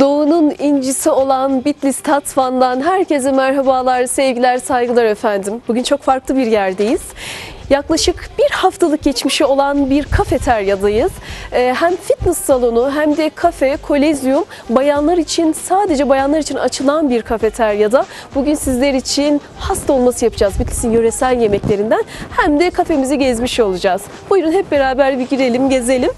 Doğu'nun incisi olan Bitlis Tatvan'dan herkese merhabalar, sevgiler, saygılar efendim. Bugün çok farklı bir yerdeyiz. Yaklaşık bir haftalık geçmişi olan bir kafeteryadayız. Ee, hem fitness salonu hem de kafe, kolezyum bayanlar için sadece bayanlar için açılan bir kafeteryada. Bugün sizler için hasta olması yapacağız. Bitlis'in yöresel yemeklerinden hem de kafemizi gezmiş olacağız. Buyurun hep beraber bir girelim, gezelim.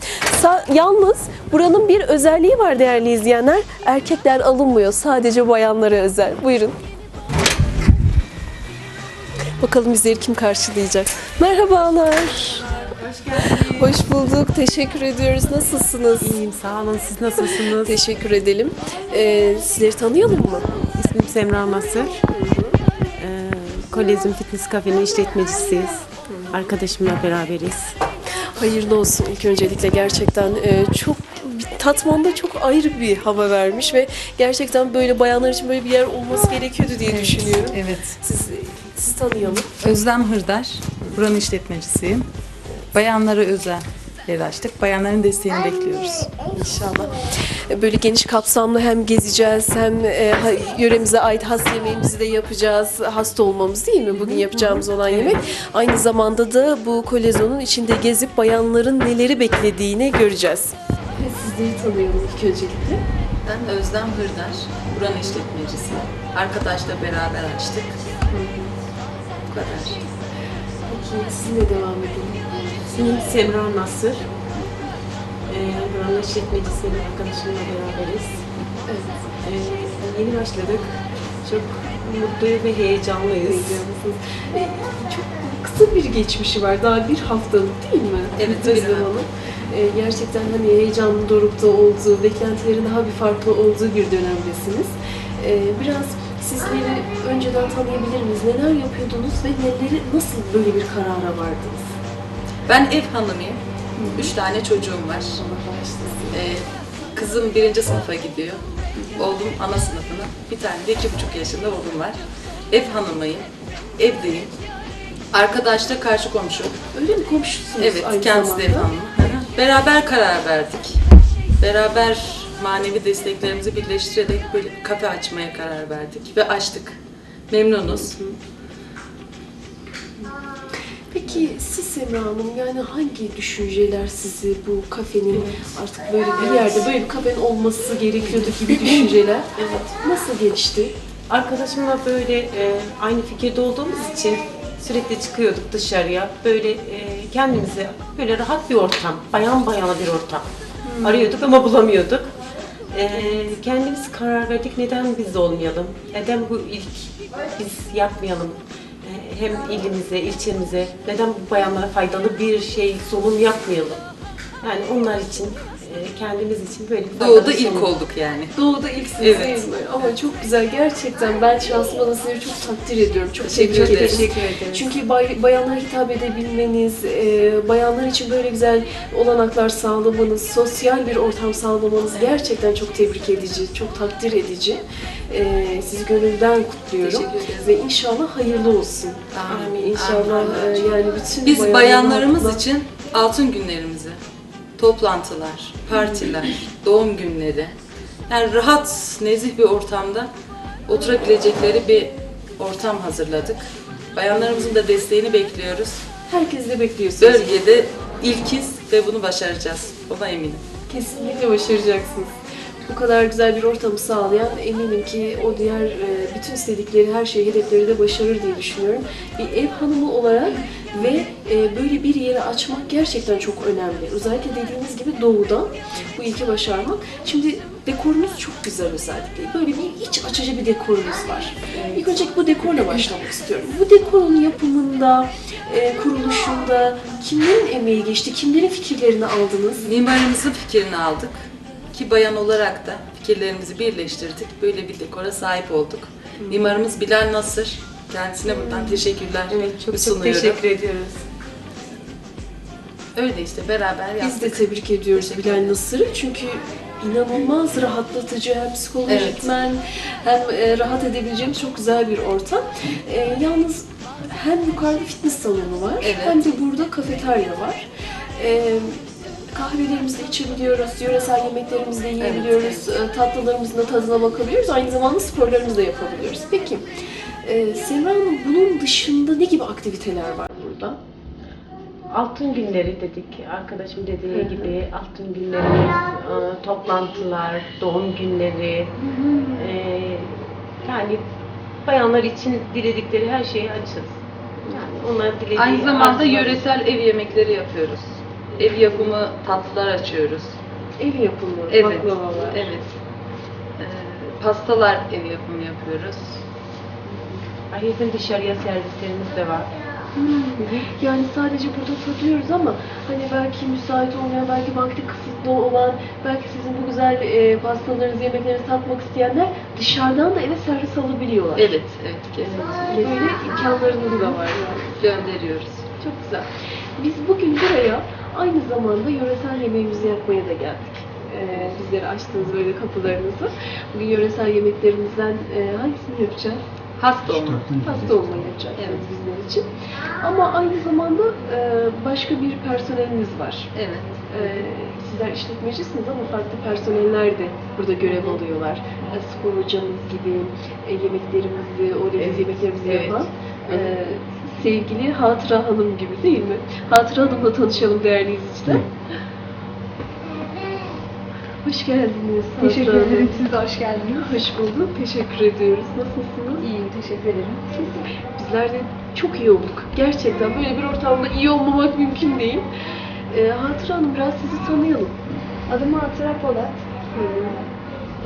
Sa- yalnız buranın bir özelliği var değerli izleyenler. Erkekler alınmıyor. Sadece bayanlara özel. Buyurun. Bakalım bizleri kim karşılayacak? Merhabalar. Hoş geldiniz. Hoş bulduk. Teşekkür ediyoruz. Nasılsınız? İyiyim sağ olun. Siz nasılsınız? Teşekkür edelim. Ee, sizleri tanıyalım mı? İsmim Semra Nasır. Ee, Kolezyum Fitness Cafe'nin işletmecisiyiz. Arkadaşımla beraberiz. Hayırlı olsun ilk öncelikle gerçekten e, çok Tatman'da çok ayrı bir hava vermiş ve gerçekten böyle bayanlar için böyle bir yer olması gerekiyordu diye düşünüyorum. Evet. Siz siz tanıyalım. Özlem Hırdar. Buranın işletmecisiyim. Bayanlara özel yer açtık. Bayanların desteğini bekliyoruz. İnşallah. E, Böyle geniş kapsamlı hem gezeceğiz hem e, yöremize ait has yemeğimizi de yapacağız. Hasta olmamız değil mi bugün yapacağımız olan yemek? Aynı zamanda da bu kolezyonun içinde gezip bayanların neleri beklediğini göreceğiz. Sizleri tanıyalım ilk öncelikle. Ben Özlem Hırdar, buranın işletmecisi. Arkadaşla beraber açtık. Bu kadar. Peki sizinle devam edelim. İsmim Semra Nasır. Ee, buranın işletmecisiyle arkadaşımla beraberiz. Evet. Ee, yeni başladık. Çok mutluyuz ve heyecanlıyız. Heyecanlısınız. E, çok kısa bir geçmişi var. Daha bir haftalık değil mi? Evet, bir Özlem hafta. Hanım. E, gerçekten hani heyecanlı dorukta olduğu, beklentilerin daha bir farklı olduğu bir dönemdesiniz. E, biraz sizleri önceden tanıyabilir miyiz? Neler yapıyordunuz ve neleri nasıl böyle bir karara vardınız? Ben ev hanımıyım. Üç tane çocuğum var. Ee, kızım birinci sınıfa gidiyor. Oğlum ana sınıfına. Bir tane de iki buçuk yaşında oğlum var. Ev hanımıyım. Evdeyim. Arkadaşla karşı komşu. Öyle mi komşusunuz Evet, kendisi de ev hanımı. Hı hı. Beraber karar verdik. Beraber manevi desteklerimizi birleştirerek böyle bir kafe açmaya karar verdik ve açtık. Memnunuz. Peki siz Semra Hanım yani hangi düşünceler sizi bu kafenin artık böyle bir yerde böyle bir kafenin olması gerekiyordu gibi düşünceler nasıl gelişti? Arkadaşımla böyle e, aynı fikirde olduğumuz için sürekli çıkıyorduk dışarıya. Böyle e, kendimize böyle rahat bir ortam, bayan bayana bir ortam arıyorduk ama bulamıyorduk. E, kendimiz karar verdik neden biz olmayalım, neden bu ilk biz yapmayalım. E, hem ilimize, ilçemize, neden bu bayanlara faydalı bir şey, sunum yapmayalım. Yani onlar için, kendimiz için böyle Doğuda ilk olduk yani. Doğu'da ilksiniz Evet. değil mi? Ama çok güzel gerçekten ben şahsım adına sizleri çok takdir ediyorum. Çok Teşekkür ederim. Teşekkür ederim. Çünkü bay- bayanlara hitap edebilmeniz, e, bayanlar için böyle güzel olanaklar sağlamanız, sosyal bir ortam sağlamanız gerçekten çok tebrik edici, çok takdir edici. E, sizi gönülden kutluyorum ve inşallah hayırlı olsun. Amin. İnşallah Amin. e, yani bütün Biz bayanlarımız için altın günlerimizi, toplantılar, partiler, doğum günleri, yani rahat, nezih bir ortamda oturabilecekleri bir ortam hazırladık. Bayanlarımızın da desteğini bekliyoruz. herkes de bekliyorsunuz. Bölgede ilkiz ve bunu başaracağız. Ona eminim. Kesinlikle başaracaksınız. Bu kadar güzel bir ortamı sağlayan eminim ki o diğer e, bütün istedikleri her şeyi, hedefleri de başarır diye düşünüyorum. Bir ev hanımı olarak ve e, böyle bir yeri açmak gerçekten çok önemli. Özellikle dediğiniz gibi doğuda bu ilki başarmak. Şimdi dekorunuz çok güzel özellikle. Böyle bir iç açıcı bir dekorunuz var. İlk önce bu dekorla başlamak istiyorum. Bu dekorun yapımında, e, kuruluşunda kimlerin emeği geçti, kimlerin fikirlerini aldınız? Mimarımızın fikrini aldık. Ki bayan olarak da fikirlerimizi birleştirdik. Böyle bir dekora sahip olduk. Mimarımız Bilal Nasır. Kendisine buradan teşekkürler Evet, çok çok sunuyorum. teşekkür ediyoruz. Öyle işte beraber yaptık. Biz de tebrik ediyoruz Teşekkür Bilal Nasır'ı çünkü inanılmaz rahatlatıcı hem psikolojikmen hem e, rahat edebileceğimiz çok güzel bir ortam. E, yalnız hem yukarıda fitness salonu var Evet. hem de burada kafeterya var. E, kahvelerimizi içebiliyoruz, yöresel yemeklerimizi de yiyebiliyoruz, e, tatlılarımızın da tadına bakabiliyoruz. Aynı zamanda sporlarımızı da yapabiliyoruz. Peki, e, Semra Hanım bunun dışında ne gibi aktiviteler var burada? Altın günleri dedik, arkadaşım dediği gibi altın günlerimiz, e, toplantılar, doğum günleri, e, yani bayanlar için diledikleri her şeyi açız. Yani onlar dilediği Aynı zamanda arzular- yöresel ev yemekleri yapıyoruz. Ev yapımı tatlılar açıyoruz. Ev yapımı, Evet. baklavalar. Evet. Ee, pastalar ev yapımı yapıyoruz. Ayrıca dışarıya servislerimiz de var. Yani sadece burada tadıyoruz ama hani belki müsait olmayan, belki vakti kısıtlı olan, belki sizin bu güzel e, pastalarınızı, yemeklerinizi tatmak isteyenler dışarıdan da eve servis alabiliyorlar. Evet, evet kesinlikle. Böyle imkanlarınız da var yani. Gönderiyoruz. Çok güzel. Biz bugün buraya aynı zamanda yöresel yemeğimizi yapmaya da geldik. Ee, bizlere açtığınız böyle kapılarınızı. Bugün yöresel yemeklerimizden e, hangisini yapacağız? Hasta olma. Hasta olmayı yapacağız Evet. bizler için. Ama aynı zamanda e, başka bir personelimiz var. Evet. Ee, sizler işletmecisiniz ama farklı personeller de burada görev alıyorlar. E, spor hocamız gibi e, yemeklerimizi, o leziz Evet, yemeklerimizi evet. yapan e, sevgili Hatıra Hanım gibi değil mi? Hatıra Hanım'la tanışalım değerli izleyiciler. Hoş geldiniz. Hatıra Teşekkür Hanım. ederim. Siz de hoş geldiniz. Hoş bulduk. Teşekkür ediyoruz. Nasılsınız? İyiyim, teşekkür ederim. Bizler de çok iyi olduk. Gerçekten böyle bir ortamda iyi olmamak mümkün değil. Ee, Hatıra Hanım biraz sizi tanıyalım. Adım Hatıra Polat. Ee,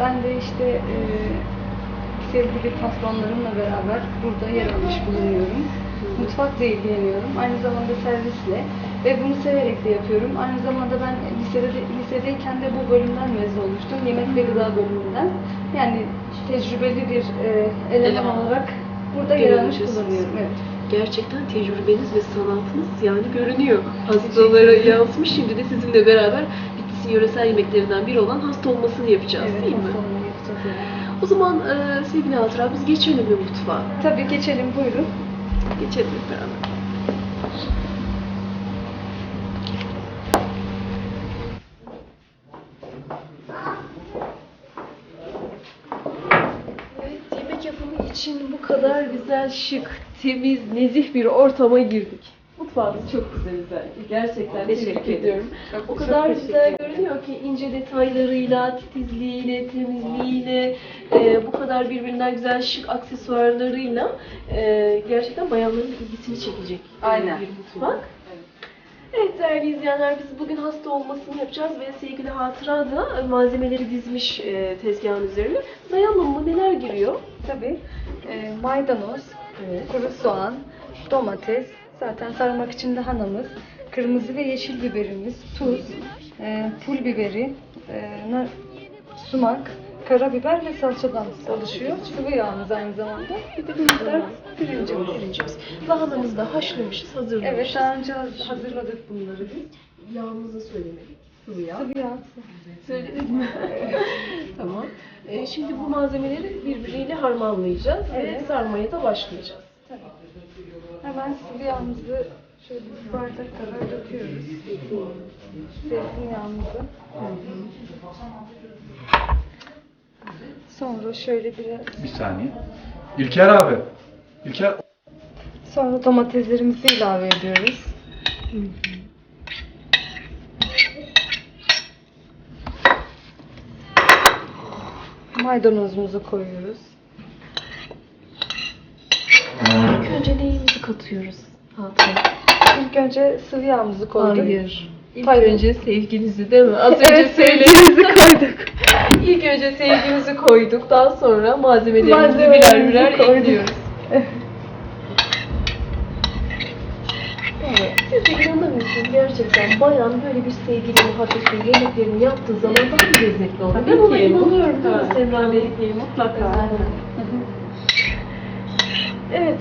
Ben de işte e, sevgili patronlarımla beraber burada yer almış bulunuyorum. Mutfakla ilgileniyorum. Aynı zamanda servisle. Ve bunu severek de yapıyorum. Aynı zamanda ben lisede, lisedeyken de bu bölümden mezun olmuştum. Yemek ve gıda bölümünden. Yani tecrübeli bir e, eleman Eleman. olarak burada yer almış bulunuyorum. Evet. Gerçekten tecrübeniz ve sanatınız yani görünüyor. Hastalara yansımış. Şimdi de sizinle beraber Bitlis'in yöresel yemeklerinden biri olan hasta olmasını yapacağız Evet, değil mi? yapacağız. O zaman e, sevgili Hatıra biz geçelim mi mutfağa? Tabii geçelim buyurun. Geçelim hep beraber. Evet, yemek yapımı için bu kadar güzel, şık, temiz, nezih bir ortama girdik. Mutfağınız çok güzel özellikle. Gerçekten Teşekkür ediyorum. o kadar güzel görünüyor ki ince detaylarıyla, titizliğiyle, temizliğiyle, e, bu kadar birbirinden güzel şık aksesuarlarıyla e, gerçekten bayanların ilgisini çekecek Aynen. bir mutfak. Evet değerli izleyenler biz bugün hasta olmasını yapacağız ve sevgili Hatıra da malzemeleri dizmiş e, tezgahın üzerine. Sayalım mı neler giriyor? Tabii. Ee, maydanoz, kuru soğan, domates, zaten sarmak için lahanamız, kırmızı ve yeşil biberimiz, tuz, e, pul biberi, e, sumak, karabiber ve salçadan oluşuyor. Sıvı yağımız aynı zamanda. Bir de miktar pirincimiz. pirincimiz. Lahanamızı da haşlamışız, hazırlamışız. Evet, daha önce hazırladık bunları biz. Yağımızı söylemedik. Sıvı yağ. Sıvı yağ. Söyledik mi? tamam. E, şimdi bu malzemeleri birbiriyle harmanlayacağız ve Evet. sarmaya da başlayacağız. Hemen sıvı yağımızı şöyle bir bardak kadar döküyoruz. Zeytinyağımızı. Sonra şöyle biraz Bir saniye. İlker abi. İlker Sonra domateslerimizi ilave ediyoruz. Maydanozumuzu koyuyoruz. İlk önce neyimizi katıyoruz? Hatıra. İlk önce sıvı yağımızı koyduk. Hayır. İlk Pardon. önce sevginizi değil mi? Az önce Evet, sevgimizi koyduk. İlk önce sevgimizi koyduk. Daha sonra malzemelerimizi birer Malzemelerimizi birer koyduk. ekliyoruz. Evet. Siz de inanamıyorsunuz gerçekten bayan böyle bir sevgili muhabbetle yemeklerini yaptığı zaman daha bir lezzetli oluyor. Ben ona inanıyorum Semra Bey? Mutlaka. Evet.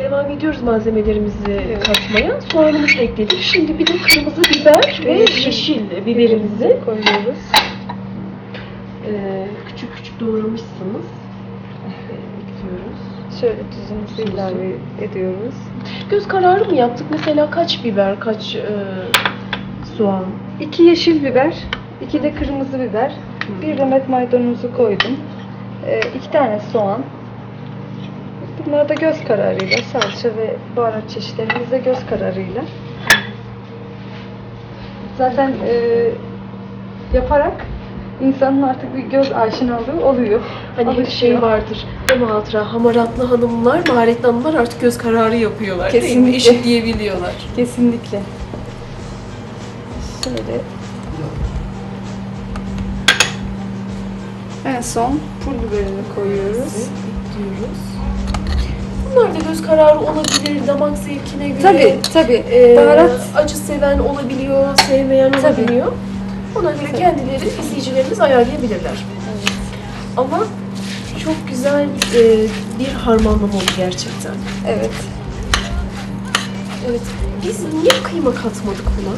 Devam ediyoruz malzemelerimizi katmaya. Soğanımızı ekledik. Şimdi bir de kırmızı biber ve yeşil biberimizi koyuyoruz. Ee, küçük küçük doğramışsınız. Ee, ekliyoruz. Şöyle tuzumuzu ilave ediyoruz. Göz kararı mı yaptık? Mesela kaç biber, kaç e, soğan. İki yeşil biber, iki de kırmızı biber, bir demet maydanozu koydum. Ee, iki tane soğan. Bunlar da göz kararıyla, salça ve baharat çeşitlerimiz de göz kararıyla. Zaten e, yaparak insanın artık bir göz aşinalığı oluyor. Hani hep şey Alışıyor. vardır. Mi hatıra? Hamaratlı hanımlar, maharetli hanımlar artık göz kararı yapıyorlar. Değil mi? Kesinlikle. Eşitleyebiliyorlar. Kesinlikle. Şöyle. En son pul biberini koyuyoruz. Diyoruz. Bunlar da göz kararı olabilir, damak zevkine göre. Tabii tabii. Ee, Baharat acı seven olabiliyor, sevmeyen Tabii. olabiliyor. Ona göre kendileri, izleyicilerimiz ayarlayabilirler. Ama çok güzel e, bir harmanlama oldu gerçekten. evet. Evet. Biz niye kıyma katmadık buna?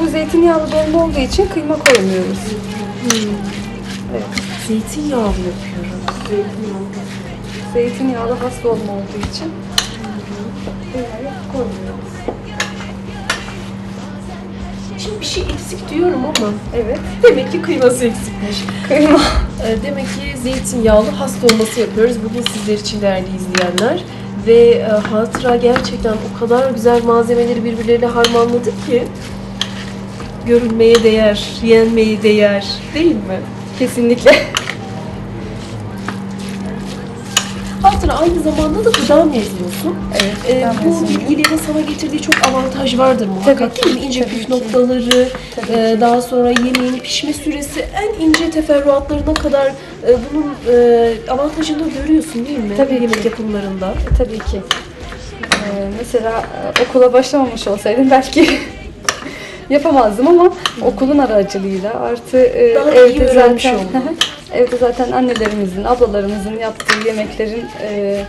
Bu zeytinyağlı dolma olduğu için kıyma koymuyoruz. Zeytinyağlı yapıyorum. Zeytinyağlı has dolma olduğu için kıymayı koymuyoruz. Şimdi bir şey eksik diyorum ama Evet. demek ki kıyması eksikmiş. Kıyma. Ee, Demek ki zeytinyağlı has dolması yapıyoruz bugün sizler için değerli izleyenler. Ve e, Hatıra gerçekten o kadar güzel malzemeleri birbirleriyle harmanladı ki görülmeye değer, yenmeye değer değil mi? Kesinlikle. Hatıra aynı zamanda da gıda mezunusun. Evet. Ee, bu mezunuyum. bilgilerin sana getirdiği çok avantaj vardır muhakkak Tabii değil mi? İnce tabii püf ki. noktaları, Tabii e, daha sonra yemeğin pişme süresi, en ince teferruatlarına kadar e, bunun e, avantajını görüyorsun değil mi? Tabii Yemek ki. yapımlarında. Tabii ki. Ee, mesela e, okula başlamamış olsaydım belki yapamazdım ama okulun aracılığıyla artı e, Daha iyi evde öğrenmiş zaten evde zaten annelerimizin, ablalarımızın yaptığı yemeklerin e,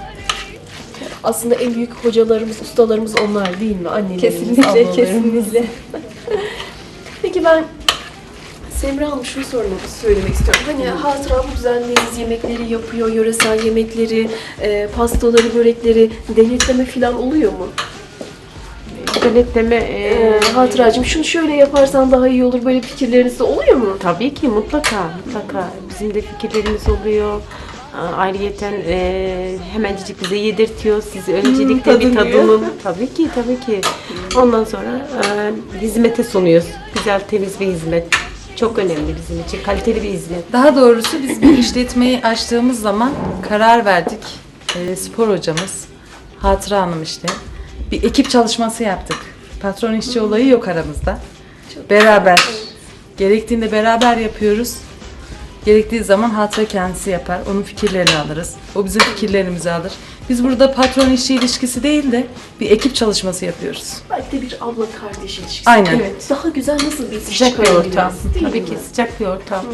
Aslında en büyük hocalarımız, ustalarımız onlar değil mi? Annelerimiz, kesinlikle ablalarımız. kesinlikle Peki ben Semra Hanım şunu sormak, söylemek istiyorum. Hani Hatıra bu düzenlediğiniz yemekleri yapıyor, yöresel yemekleri, e, pastaları, börekleri denetleme falan oluyor mu? Denetleme e, Ee, Hatıracığım şunu şöyle yaparsan daha iyi olur böyle fikirleriniz de oluyor mu? Tabii ki mutlaka mutlaka bizim de fikirlerimiz oluyor. Ayrıyeten e, hemencik bize yedirtiyor. Siz öncelikle bir tadımın. Tabii ki tabii ki. Ondan sonra e, hizmete sunuyoruz. Güzel temiz bir hizmet. Çok önemli bizim için. Kaliteli bir hizmet. Daha doğrusu biz bir işletmeyi açtığımız zaman karar verdik. Ee, spor hocamız, Hatıra Hanım işte. Bir ekip çalışması yaptık. Patron işçi olayı yok aramızda. Beraber. Gerektiğinde beraber yapıyoruz. Gerektiği zaman Hatıra kendisi yapar. Onun fikirlerini alırız. O bizim fikirlerimizi alır. Biz burada patron işçi ilişkisi değil de bir ekip çalışması yapıyoruz. Belki de bir abla kardeş ilişkisi. Aynen. Evet. Daha güzel nasıl bir ilişki Sıcak bir ortam. Tabii ki sıcak bir ortam.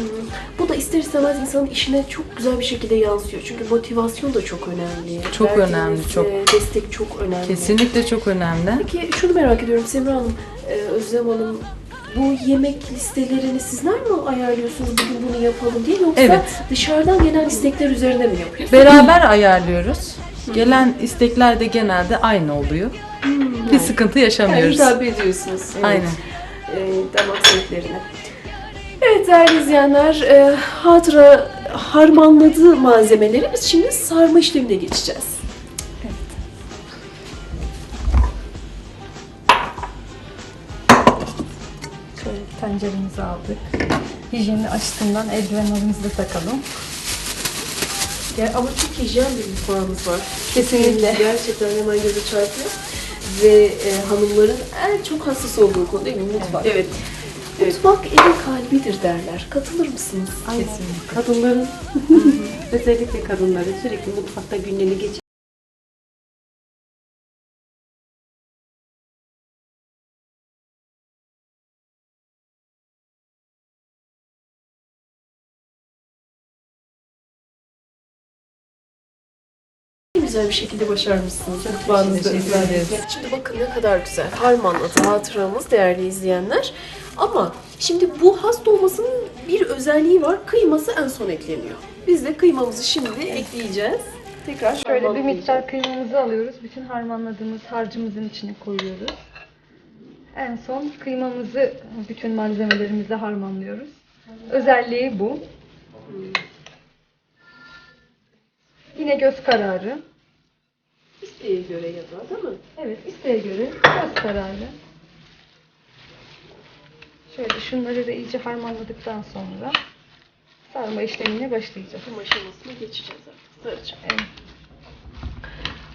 Bu da ister istemez insanın işine çok güzel bir şekilde yansıyor. Çünkü motivasyon da çok önemli. Çok Verdiğiniz, önemli, çok. e, Destek çok önemli. Kesinlikle çok önemli. Peki şunu merak ediyorum Semra Hanım, e, Özlem Hanım. Bu yemek listelerini sizler mi ayarlıyorsunuz bugün bunu yapalım diye yoksa Evet. dışarıdan gelen istekler üzerine mi yapıyorsunuz? Beraber ayarlıyoruz. Gelen istekler de genelde aynı oluyor. Bir sıkıntı Yani yaşamıyoruz. hitap ediyorsunuz. Evet. Aynen. E, damak zevklerine. Evet değerli izleyenler, e, hatıra harmanladığı malzemeleri biz şimdi sarma işlemine geçeceğiz. Tenceremizi aldık. Hijyeni açısından eldivenlerimizi de takalım. Ya, ama çok hijyen bir mutfağımız var. Kesinlikle. Gerçekten hemen göze çarpıyor. Ve e, hanımların en çok hassas olduğu konu değil mi? Mutfak. Evet. Mutfak evin kalbidir derler. Katılır mısınız? Kesinlikle. Kadınların özellikle kadınların sürekli mutfakta günlerini geçiriyor. Güzel bir şekilde başarmışsınız. Mutfağınızda teşekkür özellikle. Şimdi bakın ne kadar güzel. Harmanladı hatıramız değerli izleyenler. Ama şimdi bu has dolmasının bir özelliği var. Kıyması en son ekleniyor. Biz de kıymamızı şimdi ekleyeceğiz. Tekrar Şöyle bir miktar kıymamızı alıyoruz. Bütün harmanladığımız harcımızın içine koyuyoruz. En son kıymamızı bütün malzemelerimizle harmanlıyoruz. Özelliği bu. Yine göz kararı. İsteğe göre ya da değil mi? Evet, isteğe göre göz kararı. Şöyle şunları da iyice harmanladıktan sonra sarma işlemine başlayacağız. Tüm aşamasına geçeceğiz artık. Saracağım. Evet.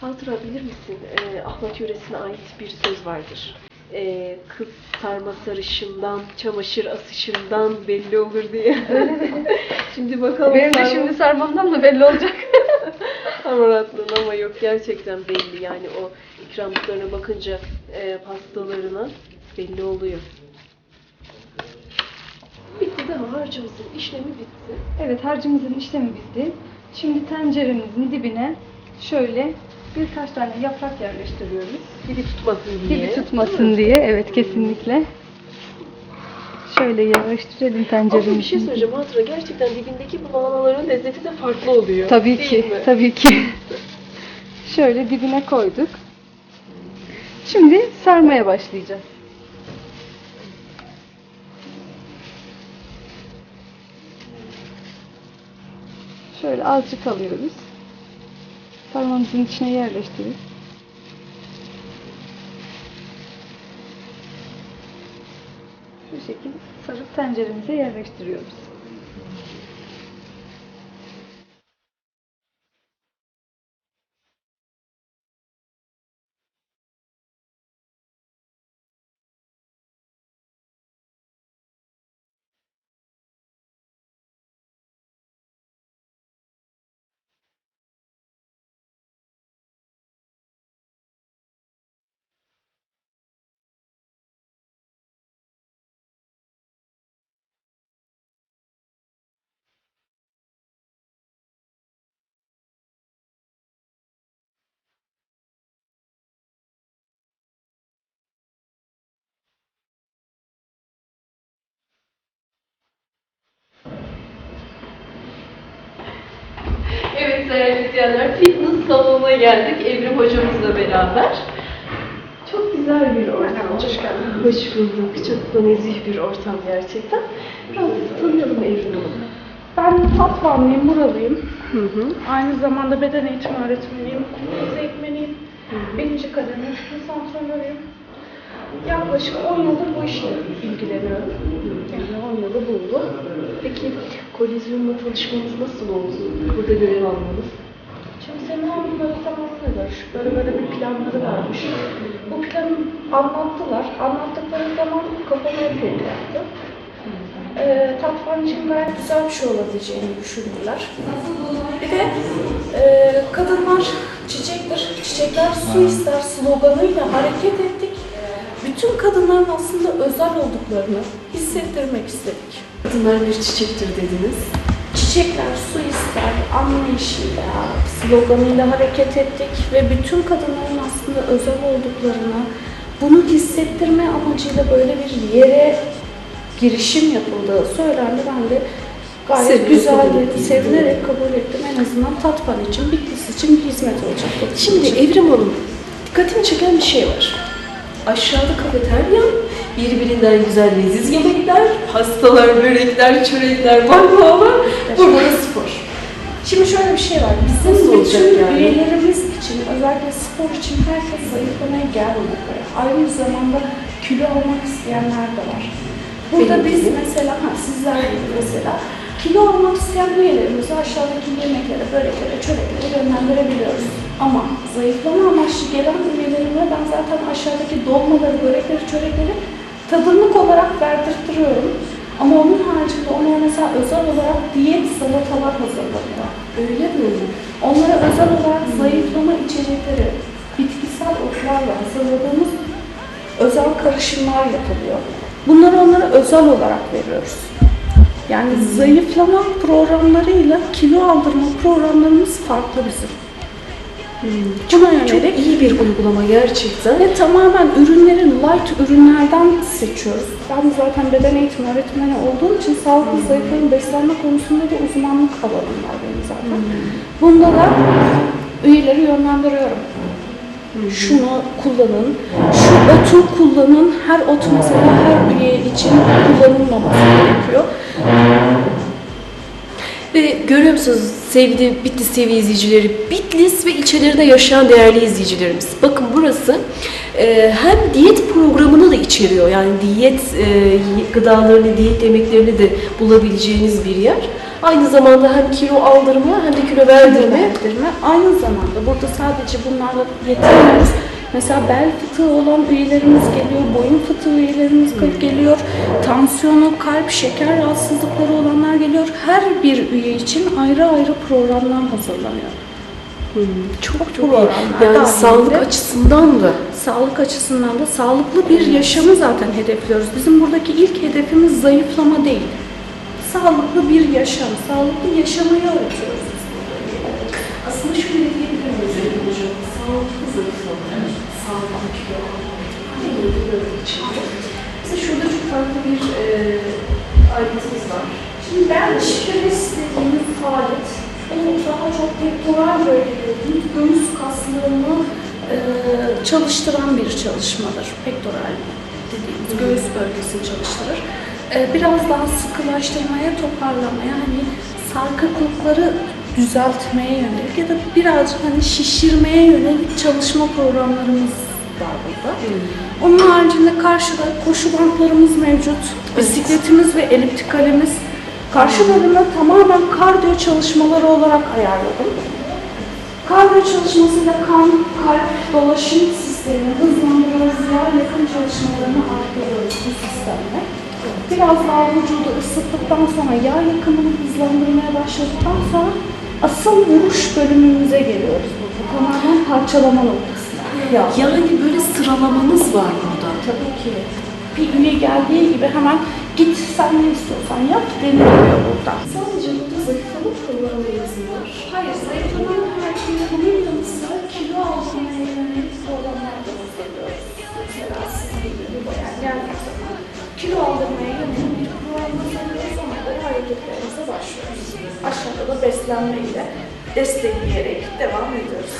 Hatıra bilir misin? Ee, Ahmet yöresine ait bir söz vardır. Ee, kız sarma sarışından, çamaşır asışından belli olur diye. şimdi bakalım. Benim de sarma- şimdi sarmamdan mı belli olacak? Hamaratlı ama yok gerçekten belli yani o ikramlıklarına bakınca e, pastalarına belli oluyor. Bitti değil mi? Harcımızın işlemi bitti. Evet, harcımızın işlemi bitti. Şimdi tenceremizin dibine şöyle birkaç tane yaprak yerleştiriyoruz. Dibi tutmasın diye. Gibi tutmasın diye. Evet, kesinlikle. Şöyle yerleştirelim Ama tenceremizin. bir şey söyleyeceğim Hatıra gerçekten dibindeki bu lahanaların lezzeti de farklı oluyor. Tabii Değil ki, mi? tabii ki. Şöyle dibine koyduk. Şimdi sarmaya başlayacağız. Şöyle azıcık alıyoruz. Sarmamızın içine yerleştirip bu şekilde sarıp tenceremize yerleştiriyoruz. Değerli izleyenler, fitness salonuna geldik Evrim hocamızla beraber. Çok güzel bir ortam. Hoş geldin. Hoş bulduk. Çok da nezih bir ortam gerçekten. Biraz tanıyalım Evrim Hanım'ı. Ben Tatvanlıyım, buralıyım. Hı hı. Aynı zamanda beden eğitimi öğretmeniyim, kurs eğitmeniyim, birinci kademe fitness antrenörüyüm. Yaklaşık 10 yıldır bu işle ilgileniyorum. Yani 10 yılı buldu. Peki Kolizyum'la tanışmanız nasıl oldu? Burada görev almanız. Şimdi senin hanım böyle zamanlıdır. Böyle böyle bir planları varmış. Bu planı anlattılar. Anlattıkları zaman kafama epey yattı. Ee, Tatvan için gayet güzel bir şey olabileceğini düşündüler. Bir de e, kadınlar çiçektir, çiçekler su ister sloganıyla hareket ettik. Bütün kadınların aslında özel olduklarını hissettirmek istedik. Kadınlar bir çiçektir dediniz. Çiçekler su ister anlayışıyla, sloganıyla hareket ettik ve bütün kadınların aslında özel olduklarını, bunu hissettirme amacıyla böyle bir yere girişim yapıldığı söylendi. Ben de gayet Sevinerek güzel sevinerek kabul ettim. En azından Tatvan için, Bitlis için bir hizmet olacak. Şimdi. Evrim Hanım, dikkatimi çeken bir şey var. Aşağıda kafeterya, birbirinden güzel leziz yemekler, pastalar, börekler, çörekler, baklavalar. Burada da spor. Şimdi şöyle bir şey var. Bizim Nasıl bütün yani? üyelerimiz için, özellikle spor için herkes zayıflamaya gelmiyor. Aynı zamanda kilo almak isteyenler de var. Burada Benim biz gibi. mesela, ha, sizler gibi mesela kilo almak isteyen üyelerimizi aşağıdaki yemeklere, böreklere, çöreklere yönlendirebiliyoruz. Ama zayıflama amaçlı gelen üyelerime ben zaten aşağıdaki dolmaları, börekleri, çörekleri tadımlık olarak verdirtiyorum. Ama onun haricinde onlara mesela özel olarak diyet salatalar hazırlanıyor. Öyle mi? Onlara özel olarak zayıflama içecekleri, bitkisel otlarla hazırladığımız özel karışımlar yapılıyor. Bunları onlara özel olarak veriyoruz. Yani zayıflama programlarıyla kilo aldırma programlarımız farklı bizim. Buna Çok yönelik iyi bir uygulama gerçekten. ve tamamen ürünleri light ürünlerden seçiyoruz. Ben zaten beden eğitimi öğretmeni olduğum için sağlıklı zayıflama beslenme konusunda da uzmanlık alanım var benim zaten. Bunda da üyeleri yönlendiriyorum. Şunu kullanın, şu otu kullanın. Her ot mesela her üye için kullanılmaması gerekiyor. Ve görüyor musunuz sevgili Bitlis TV izleyicileri, Bitlis ve ilçelerinde yaşayan değerli izleyicilerimiz. Bakın burası e, hem diyet programını da içeriyor. Yani diyet e, gıdalarını, diyet yemeklerini de bulabileceğiniz bir yer. Aynı zamanda hem kilo aldırma hem de kilo verdirme. verdirme. Aynı zamanda burada sadece bunlarla yetinmiyoruz. Mesela bel fıtığı olan üyelerimiz geliyor, boyun fıtığı üyelerimiz geliyor, tansiyonu, kalp, şeker rahatsızlıkları olanlar geliyor. Her bir üye için ayrı ayrı programlar hazırlanıyor. Çok çok iyi. Programlar Yani dahilinde- sağlık açısından da Sağlık açısından da sağlıklı bir yaşamı zaten hedefliyoruz. Bizim buradaki ilk hedefimiz zayıflama değil. Sağlıklı bir yaşam, sağlıklı yaşamayı öğretiyoruz Böyle içinde. Mesela şurada çok farklı bir e, ayrıntımız var. Şimdi bench press dediğimiz faaliyet, o daha çok pektoral bölgelerini, göğüs kaslarını e, çalıştıran bir çalışmadır. Pektoral dediğimiz göğüs bölgesini çalıştırır. E, biraz daha sıkılaştırmaya, toparlamaya, hani sarkıklıkları düzeltmeye yönelik ya da birazcık hani şişirmeye yönelik çalışma programlarımız var burada. Onun haricinde karşıda koşu bantlarımız mevcut. Bisikletimiz ve eliptikalimiz. Karşı bölümü tamamen kardiyo çalışmaları olarak ayarladım. Kardiyo çalışmasıyla kan, kalp, dolaşım sistemini hızlandırıyoruz. Yağ yakın çalışmalarını arttırıyoruz bu sistemle. Biraz daha vücudu ısıttıktan sonra yağ yakımını hızlandırmaya başladıktan sonra asıl vuruş bölümümüze geliyoruz burada. Tamamen parçalama noktasına. Yani böyle sıralamanız var burada. Tabii ki. Bir üye geldiği gibi hemen git sen ne istiyorsan yap deniliyor burada. Sadece burada zayıflama programlarınız mı var? Hayır, zayıflamanın haricinde bunun yanı sıra kilo almaya yönelik programlar da hazırlıyoruz. Mesela sizin gibi bayan geldiği zaman kilo aldırmaya yönelik bir program hazırlıyoruz ama da hareketlerimize başlıyoruz. Aşağıda da beslenmeyle destekleyerek devam ediyoruz.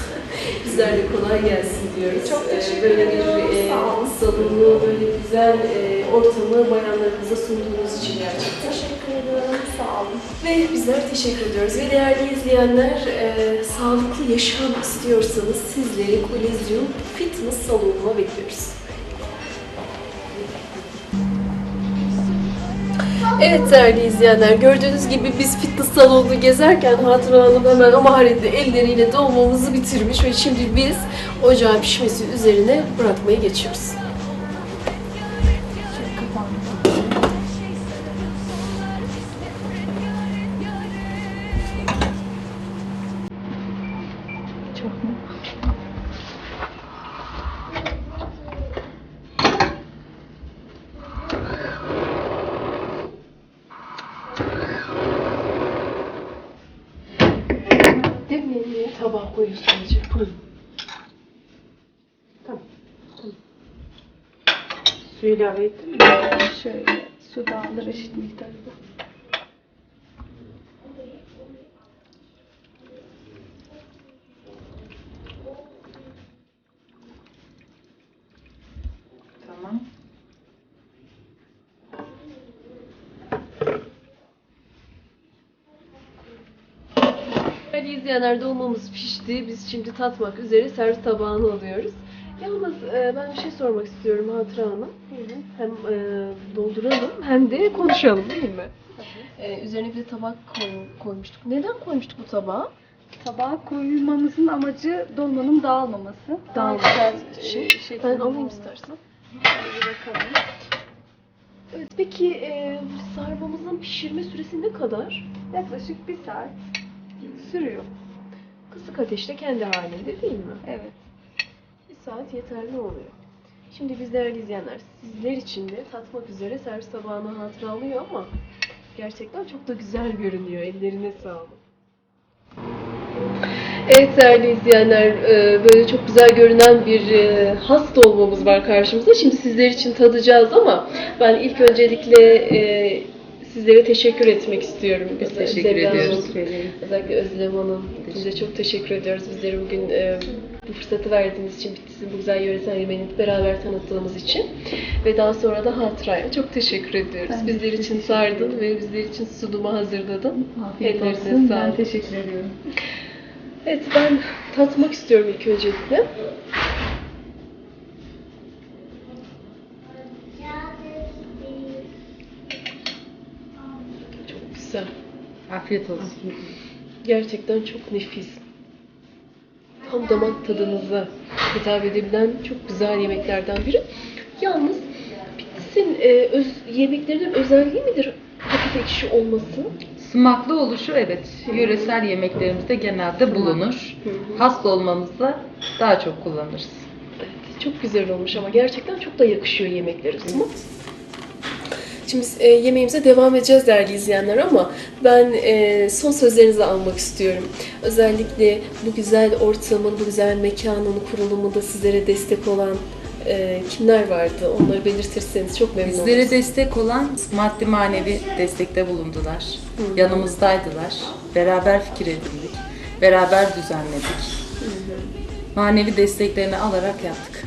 Bizler de kolay gelsin diyoruz. Çok Ee, teşekkür böyle ediyorum, bir e, sağ olun. salonu, böyle güzel e, ortamı bayanlarımıza sunduğunuz için gerçekten. Teşekkür ediyorum, sağ olun. Ve bizler teşekkür ediyoruz. Ve değerli izleyenler, e, sağlıklı yaşam istiyorsanız sizleri Kolezyum Fitness salonuna bekliyoruz. Evet değerli izleyenler, gördüğünüz gibi biz fitness salonunu gezerken Hatıra Hanım hemen o maharette elleriyle dolmamızı bitirmiş ve şimdi biz ocağın pişmesi üzerine bırakmaya geçiyoruz. Demliğe tabağa koyuyorsun sadece. Buyurun. Su ilave ettin mi? Şöyle su da alır eşit miktarda. Tamam. İzleyenler dolmamız pişti. Biz şimdi tatmak üzere servis tabağını alıyoruz. Yalnız e, ben bir şey sormak istiyorum Hatıra Hanım. Hem e, dolduralım hem de konuşalım değil mi? E, üzerine bir de tabak koy- koymuştuk. Neden koymuştuk bu tabağı? Tabağa koymamızın amacı dolmanın dağılmaması. Dağılmaması e, şeklinde Ben alayım istersen. Bir bakalım. Evet, peki e, sarmamızın pişirme süresi ne kadar? Yaklaşık bir saat sürüyor. Kısık ateşte kendi halinde değil mi? Evet. Bir saat yeterli oluyor. Şimdi biz değerli izleyenler sizler için de tatmak üzere servis tabağına hatıra alıyor ama gerçekten çok da güzel görünüyor. Ellerine sağlık. Evet değerli izleyenler e, böyle çok güzel görünen bir e, has dolmamız var karşımızda. Şimdi sizler için tadacağız ama ben ilk öncelikle e, sizlere teşekkür etmek istiyorum. Biz teşekkür Zerre Hanım, ediyoruz. Özellikle Özlem Hanım. Size çok teşekkür ediyoruz. Bizleri bugün e, Bu fırsatı verdiğiniz için, Bitlis'in bu güzel yöresel yemeğini beraber tanıttığımız için ve daha sonra da hatıraya çok teşekkür ediyoruz. Ben bizler için sardın ve bizler için sunumu hazırladın. Afiyet Ellerine olsun. Ben sağlık. teşekkür ediyorum. Evet ben tatmak istiyorum ilk öncelikle. Afiyet olsun. Gerçekten çok nefis. Tam damak tadınıza hitap edebilen çok güzel yemeklerden biri. Yalnız Bitlis'in e, öz, yemeklerinin özelliği midir hafif ekşi olması? Sumaklı oluşu evet yöresel yemeklerimizde genelde bulunur. Hasta olmamızda daha çok kullanırız. Evet, çok güzel olmuş ama gerçekten çok da yakışıyor yemekler ısımı. Şimdi biz e, yemeğimize devam edeceğiz değerli izleyenler ama ben e, son sözlerinizi almak istiyorum. Özellikle bu güzel ortamın, bu güzel mekanın kurulumunda sizlere destek olan e, kimler vardı? Onları belirtirseniz çok memnun Bizlere oluruz. destek olan maddi manevi destekte bulundular. Yanımızdaydılar. Beraber fikir edindik. Beraber düzenledik. Manevi desteklerini alarak yaptık.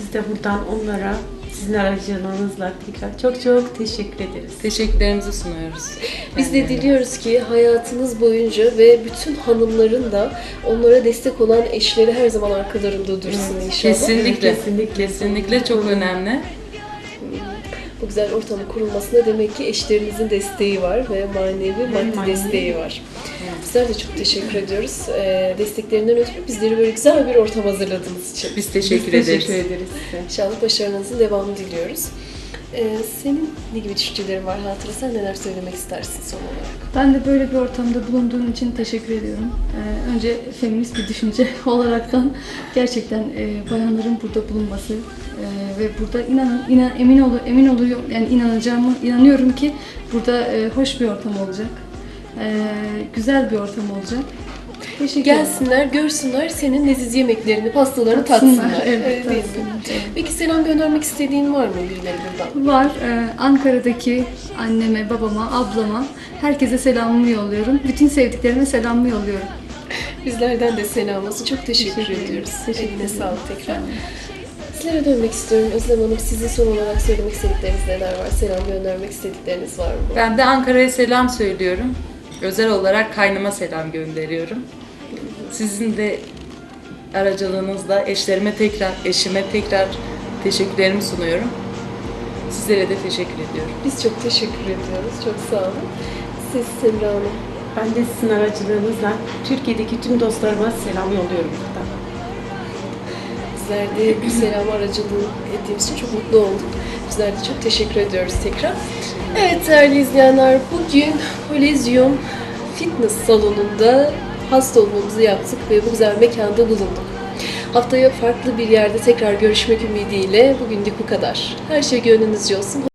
Biz de buradan onlara sizin aracılığınızla tekrar çok çok teşekkür ederiz. Teşekkürlerimizi sunuyoruz. Biz de diliyoruz ki hayatınız boyunca ve bütün hanımların da onlara destek olan eşleri her zaman arkalarında dursun inşallah. Kesinlikle, kesinlikle, çok önemli. Bu güzel ortamın kurulmasına demek ki eşlerinizin desteği var ve manevi maddi manevi. desteği var. Bizler de çok teşekkür ediyoruz. Ee, desteklerinden ötürü bizleri böyle güzel bir ortam hazırladığınız için. Biz teşekkür Biz ederiz. teşekkür ederiz size. İnşallah başarınızın devamını diliyoruz. Ee, senin ne gibi düşüncelerin var Hatıra? Sen neler söylemek istersin son olarak? Ben de böyle bir ortamda bulunduğun için teşekkür ediyorum. Ee, önce feminist bir düşünce olaraktan gerçekten e, bayanların burada bulunması e, ve burada inan, inan emin ol emin oluyor yani inanacağımı inanıyorum ki burada e, hoş bir ortam olacak. E, güzel bir ortam olacak. Teşekkür. Gelsinler, görsünler senin leziz yemeklerini, pastalarını Tatsınlar, tatsınlar. evet, değil mi? tatsınlar. Peki selam göndermek istediğin var mı birileri buradan? Var. Ee, Ankara'daki anneme, babama, ablama herkese selamımı yolluyorum. Bütün sevdiklerime selamımı yolluyorum. Bizlerden de selam olsun. Çok teşekkür, Teşekkür ediyoruz. Teşekkür Eline ederim. sağlık tekrar. Sizlere dönmek istiyorum Özlem Hanım. Sizin son olarak söylemek istedikleriniz neler var? Selam göndermek istedikleriniz var mı? Ben de Ankara'ya selam söylüyorum. Özel olarak kaynıma selam gönderiyorum. Sizin de aracılığınızla eşlerime tekrar, eşime tekrar teşekkürlerimi sunuyorum. Sizlere de teşekkür ediyorum. Biz çok teşekkür ediyoruz. Çok sağ olun. Siz Semra Hanım. Ben de sizin aracılığınızla Türkiye'deki tüm dostlarıma selam yolluyorum buradan. Bizler de bu selam aracılığı ettiğimiz için çok mutlu olduk. Bizler de çok teşekkür ediyoruz tekrar. Evet değerli izleyenler bugün Kolezyum Fitness Salonu'nda hasta olmamızı yaptık ve bu güzel mekanda bulunduk. Haftaya farklı bir yerde tekrar görüşmek ümidiyle bugünlük bu kadar. Her şey gönlünüzce olsun.